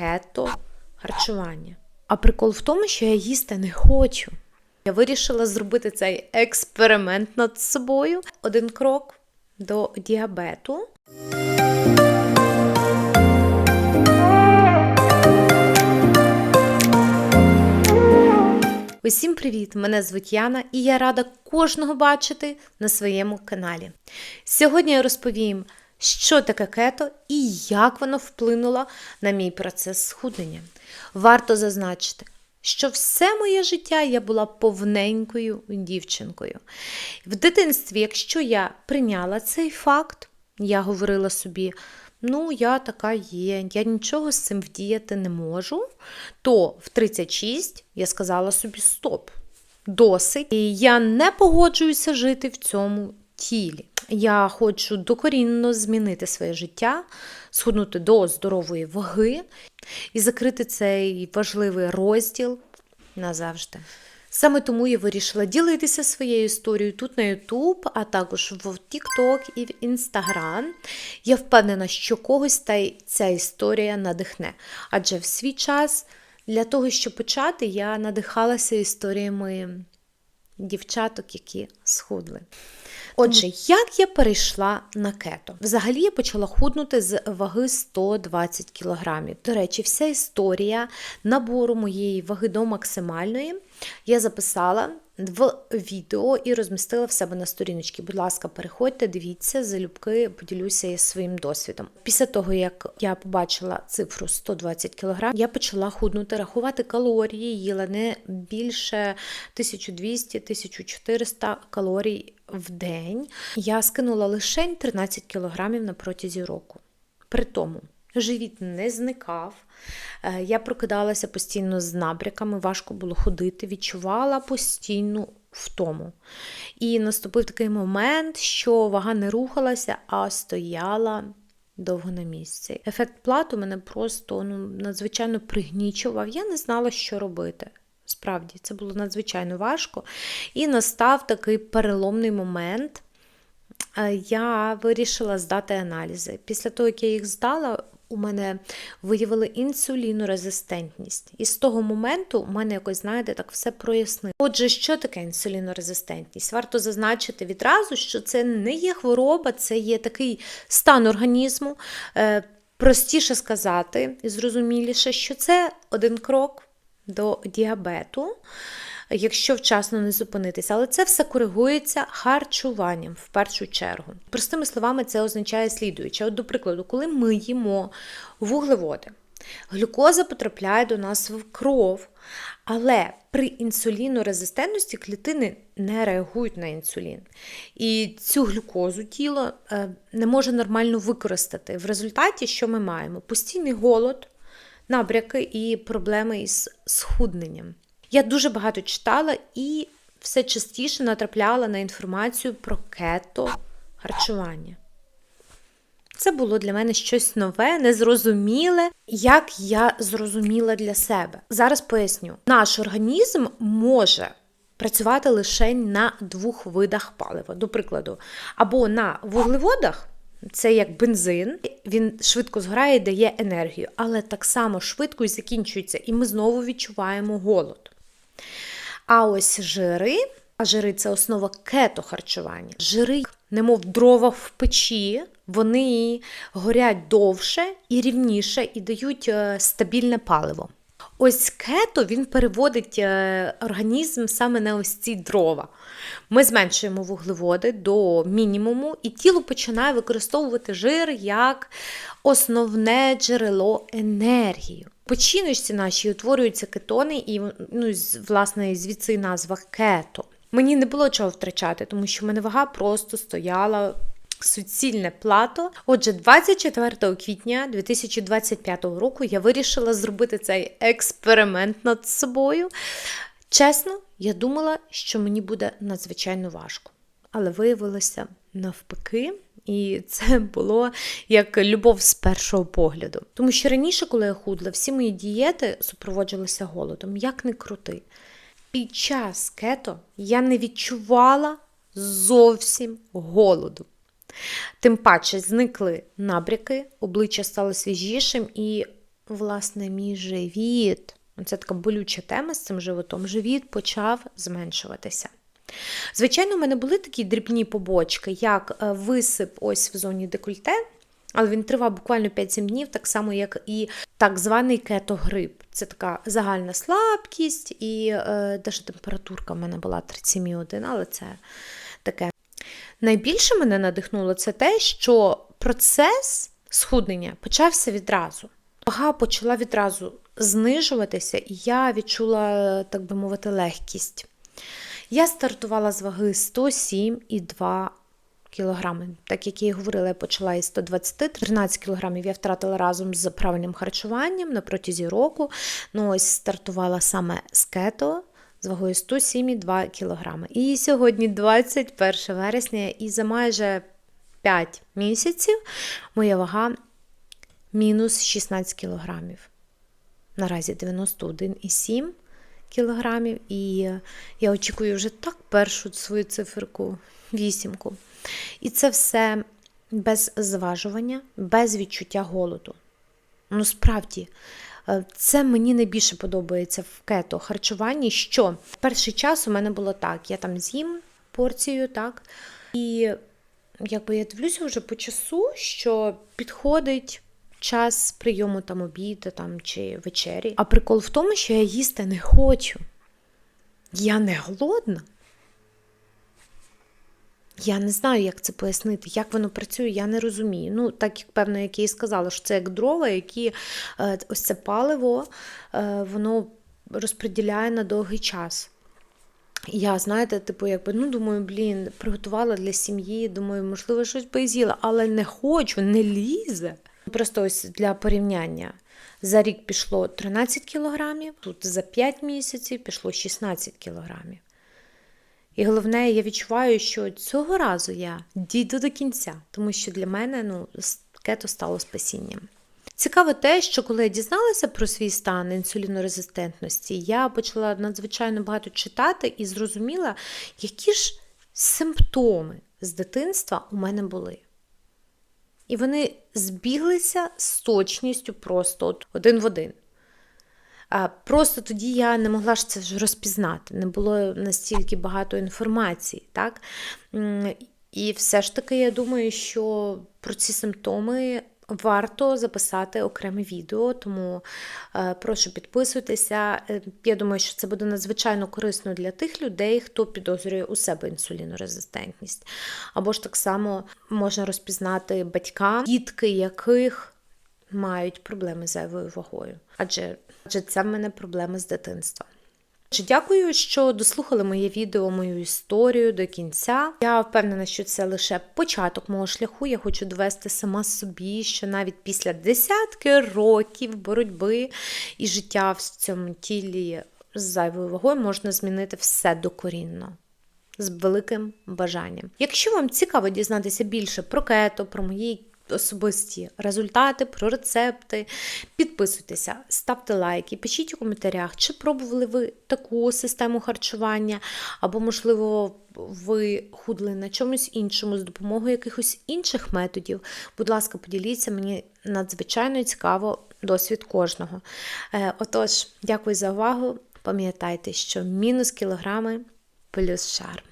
кето харчування. А прикол в тому, що я їсти не хочу. Я вирішила зробити цей експеримент над собою. Один крок до діабету. Усім привіт! Мене звуть Яна і я рада кожного бачити на своєму каналі. Сьогодні я розповім, що таке кето і як воно вплинуло на мій процес схуднення. Варто зазначити, що все моє життя я була повненькою дівчинкою. В дитинстві, якщо я прийняла цей факт, я говорила собі, ну, я така є, я нічого з цим вдіяти не можу, то в 36 я сказала собі стоп, досить. І я не погоджуюся жити в цьому тілі. Я хочу докорінно змінити своє життя, схуднути до здорової ваги і закрити цей важливий розділ назавжди. Саме тому я вирішила ділитися своєю історією тут на YouTube, а також в TikTok і в Instagram. Я впевнена, що когось та ця історія надихне. Адже в свій час для того, щоб почати, я надихалася історіями дівчаток, які схудли. Отже, як я перейшла на кето? Взагалі я почала худнути з ваги 120 кг. До речі, вся історія набору моєї ваги до максимальної я записала в відео і розмістила в себе на сторіночці. Будь ласка, переходьте, дивіться, залюбки поділюся своїм досвідом. Після того, як я побачила цифру 120 кг, я почала худнути, рахувати калорії, їла не більше 1200-1400 калорій в день. Я скинула лише 13 кг на протязі року. При тому. Живіт не зникав. Е, я прокидалася постійно з набряками, важко було ходити, відчувала постійну втому. І наступив такий момент, що вага не рухалася, а стояла довго на місці. Ефект плату мене просто ну, надзвичайно пригнічував. Я не знала, що робити. Справді, це було надзвичайно важко. І настав такий переломний момент. Е, я вирішила здати аналізи. Після того, як я їх здала, у мене виявили інсулінорезистентність. І з того моменту у мене якось, знаєте, так все прояснило. Отже, що таке інсулінорезистентність? Варто зазначити відразу, що це не є хвороба, це є такий стан організму. Е, простіше сказати і зрозуміліше, що це один крок до діабету якщо вчасно не зупинитися. Але це все коригується харчуванням в першу чергу. Простими словами, це означає слідуюче. От, до прикладу, коли ми їмо вуглеводи, глюкоза потрапляє до нас в кров, але при інсулінорезистентності клітини не реагують на інсулін. І цю глюкозу тіло е, не може нормально використати. В результаті, що ми маємо? Постійний голод, набряки і проблеми із схудненням. Я дуже багато читала і все частіше натрапляла на інформацію про кето харчування. Це було для мене щось нове, незрозуміле, як я зрозуміла для себе. Зараз поясню: наш організм може працювати лише на двох видах палива. До прикладу, або на вуглеводах, це як бензин, він швидко згорає і дає енергію, але так само швидко і закінчується, і ми знову відчуваємо голод. А ось жири, а жири це основа кето-харчування. Жири, немов дрова в печі, вони горять довше і рівніше і дають е, стабільне паливо. Ось кето він переводить е, організм саме на ось ці дрова. Ми зменшуємо вуглеводи до мінімуму, і тіло починає використовувати жир як основне джерело енергії печіночці нашій утворюються кетони, і ну, власне звідси назва кето. Мені не було чого втрачати, тому що в мене вага просто стояла. Суцільне плато. Отже, 24 квітня 2025 року я вирішила зробити цей експеримент над собою. Чесно, я думала, що мені буде надзвичайно важко. Але виявилося навпаки, і це було як любов з першого погляду. Тому що раніше, коли я худла, всі мої дієти супроводжувалися голодом, як не крути. Під час кето я не відчувала зовсім голоду. Тим паче зникли набряки, обличчя стало свіжішим, і власне, мій живіт. Це така болюча тема з цим животом. Живіт почав зменшуватися. Звичайно, у мене були такі дрібні побочки, як е, висип ось в зоні декольте, але він тривав буквально 5-7 днів, так само, як і так званий кетогрип. Це така загальна слабкість, і е, температурка в мене була 37,1, але це таке. Найбільше мене надихнуло це те, що процес схуднення почався відразу. Вага почала відразу знижуватися, і я відчула, так би мовити, легкість. Я стартувала з ваги 107,2 кілограми. Так як я і говорила, я почала із 120, 13 кілограмів я втратила разом з правильним харчуванням на протязі року. Ну ось стартувала саме з кето з вагою 107,2 кілограми. І сьогодні 21 вересня, і за майже 5 місяців моя вага мінус 16 кілограмів. Наразі 91,7 кілограмів, і я очікую вже так першу свою циферку, вісімку. І це все без зважування, без відчуття голоду. Ну, справді, е, це мені найбільше подобається в кето харчуванні, що в перший час у мене було так: я там з'їм порцію, так, і якби я дивлюся вже по часу, що підходить. Час прийому там обіду там, чи вечері. А прикол в тому, що я їсти не хочу. Я не голодна. Я не знаю, як це пояснити, як воно працює, я не розумію. Ну, так як певно, як я і сказала, що це як дрова, які е, ось це паливо, е, воно розподіляє на довгий час. Я, знаєте, типу, якби, ну, думаю, блін, приготувала для сім'ї, думаю, можливо, щось би з'їла, але не хочу, не лізе. Просто ось для порівняння. За рік пішло 13 кілограмів, тут за 5 місяців пішло 16 кілограмів. І головне, я відчуваю, що цього разу я дійду до кінця, тому що для мене ну, кето стало спасінням. Цікаво те, що коли я дізналася про свій стан інсулінорезистентності, я почала надзвичайно багато читати і зрозуміла, які ж симптоми з дитинства у мене були. І вони збіглися з точністю просто от один в один. А Просто тоді я не могла ж це ж розпізнати, не було настільки багато інформації. так? І все ж таки, я думаю, що про ці симптоми варто записати окреме відео, тому е, прошу підписуйтеся. Е, я думаю, що це буде надзвичайно корисно для тих людей, хто підозрює у себе інсулінорезистентність. Або ж так само можна розпізнати батькам, дітки яких мають проблеми з зайвою вагою. Адже, адже це в мене проблеми з дитинства. Дякую, що дослухали моє відео, мою історію до кінця. Я впевнена, що це лише початок мого шляху. Я хочу довести сама собі, що навіть після десятки років боротьби і життя в цьому тілі з зайвою вагою можна змінити все докорінно. З великим бажанням. Якщо вам цікаво дізнатися більше про кето, про мої особисті результати, про рецепти. Підписуйтеся, ставте лайки, пишіть у коментарях, чи пробували ви таку систему харчування, або, можливо, ви худли на чомусь іншому з допомогою якихось інших методів. Будь ласка, поділіться, мені надзвичайно цікаво досвід кожного. Е, отож, дякую за увагу. Пам'ятайте, що мінус кілограми плюс шарм.